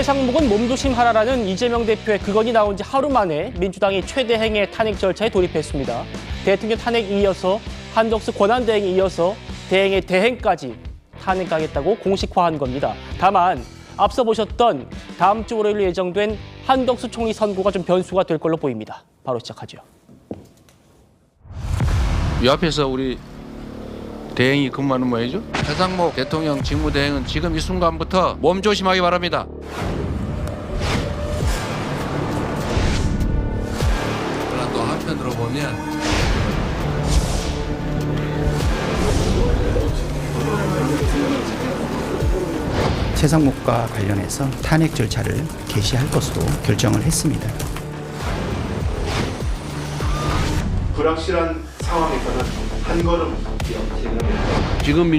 최상목은 몸조심하라라는 이재명 대표의 그건이 나온 지 하루 만에 민주당이 최대 행의 탄핵 절차에 돌입했습니다. 대통령 탄핵에 이어서 한덕수 권한 대행에 이어서 대행의 대행까지 탄핵하겠다고 공식화한 겁니다. 다만 앞서 보셨던 다음 주 월요일 예정된 한덕수 총리 선고가 좀 변수가 될 걸로 보입니다. 바로 시작하죠. 이 앞에서 우리 대행이 근무하는 모양이죠. 최상목 대통령 직무대행은 지금 이 순간부터 몸 조심하기 바랍니다. 한편으로 보면 최상목과 관련해서 탄핵 절차를 개시할 것으로 결정을 했습니다. 불확실한 상황에서는 한 걸음. 지금 민